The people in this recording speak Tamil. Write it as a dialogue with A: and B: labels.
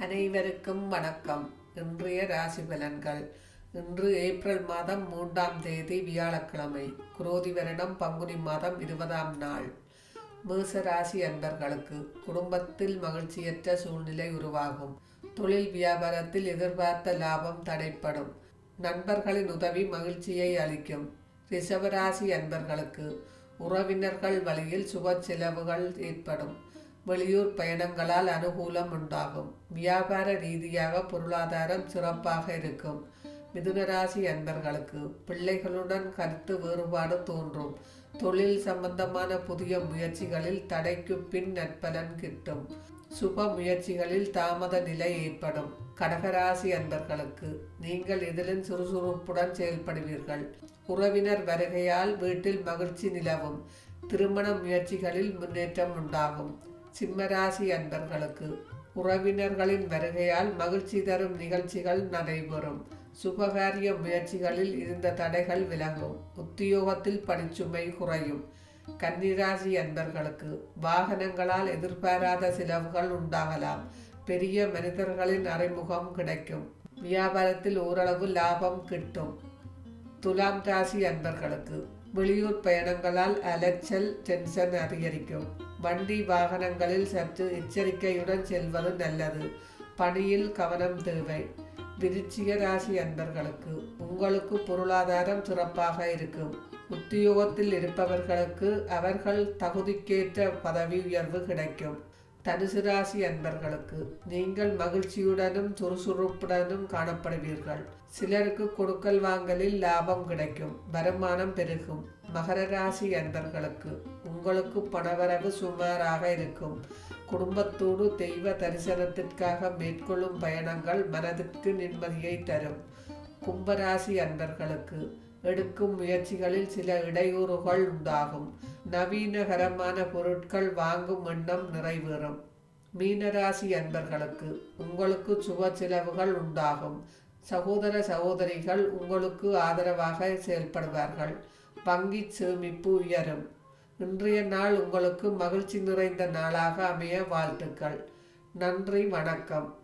A: அனைவருக்கும் வணக்கம். இன்றைய ராசி பலன்கள். இன்று ஏப்ரல் மாதம் மூன்றாம் தேதி வியாழக்கிழமை குரோதி வருடம் பங்குனி மாதம் இருபதாம் நாள். மேச ராசி அன்பர்களுக்கு குடும்பத்தில் மகிழ்ச்சியற்ற சூழ்நிலை உருவாகும். தொழில் வியாபாரத்தில் எதிர்பார்த்த லாபம் தடைப்படும். நண்பர்களின் உதவி மகிழ்ச்சியை அளிக்கும். ரிஷபராசி அன்பர்களுக்கு உறவினர்கள் வழியில் சுப செலவுகள் ஏற்படும். வெளியூர் பயணங்களால் அனுகூலம் உண்டாகும். வியாபார ரீதியாக பொருளாதாரம் சிறப்பாக இருக்கும். மிதுனராசி அன்பர்களுக்கு பிள்ளைகளுடன் கருத்து வேறுபாடு தோன்றும். தொழில் சம்பந்தமான புதிய முயற்சிகளில் தடைக்கு பின் நற்பலன் கிட்டும். சுப முயற்சிகளில் தாமத நிலை ஏற்படும். கடகராசி அன்பர்களுக்கு நீங்கள் எதிலும் சுறுசுறுப்புடன் செயல்படுவீர்கள்? உறவினர் வருகையால் வீட்டில் மகிழ்ச்சி நிலவும். திருமண முயற்சிகளில் முன்னேற்றம் உண்டாகும். சிம்மராசி அன்பர்களுக்கு உறவினர்களின் வருகையால் மகிழ்ச்சி தரும் நிகழ்ச்சிகள் நடைபெறும். சுபகாரிய முயற்சிகளில் இருந்த தடைகள் விலகும். உத்தியோகத்தில் பணிச்சுமை குறையும். கன்னிராசி அன்பர்களுக்கு வாகனங்களால் எதிர்பாராத செலவுகள் உண்டாகலாம். பெரிய மனிதர்களின் அறிமுகம் கிடைக்கும். வியாபாரத்தில் ஓரளவு லாபம் கிட்டும். துலாம் ராசி அன்பர்களுக்கு வெளியூர் பயணங்களால் அலைச்சல் டென்ஷன் அதிகரிக்கும். வண்டி வாகனங்களில் சற்று எச்சரிக்கையுடன் செல்வது நல்லது. பணியில் கவனம் தேவை. விருச்சிக ராசி அன்பர்களுக்கு உங்களுக்கு பொருளாதாரம் சிறப்பாக இருக்கும். உத்தியோகத்தில் இருப்பவர்களுக்கு அவர்கள் தகுதிக்கேற்ற பதவி உயர்வு கிடைக்கும். தனுசு ராசி அன்பர்களுக்கு நீங்கள் மகிழ்ச்சியுடனும் சுறுசுறுப்புடனும் காணப்படுவீர்கள். சிலருக்கு கொடுக்கல் வாங்கலில் லாபம் கிடைக்கும் வருமானம் பெருகும். மகர ராசி அன்பர்களுக்கு உங்களுக்கு பணவரவு சுமாராக இருக்கும். குடும்பத்தோடு தெய்வ தரிசனத்திற்காக மேற்கொள்ளும் பயணங்கள் மனதிற்கு நிம்மதியை தரும். கும்பராசி அன்பர்களுக்கு எடுக்கும் முயற்சிகளில் சில இடையூறுகள் உண்டாகும். நவீனகரமான பொருட்கள் வாங்கும் எண்ணம் நிறைவேறும். மீனராசி அன்பர்களுக்கு உங்களுக்கு சுப செலவுகள் உண்டாகும். சகோதர சகோதரிகள் உங்களுக்கு ஆதரவாக செயல்படுவார்கள். வங்கி சேமிப்பு உயரும். இன்றைய நாள் உங்களுக்கு மகிழ்ச்சி நிறைந்த நாளாக அமைய வாழ்த்துக்கள். நன்றி வணக்கம்.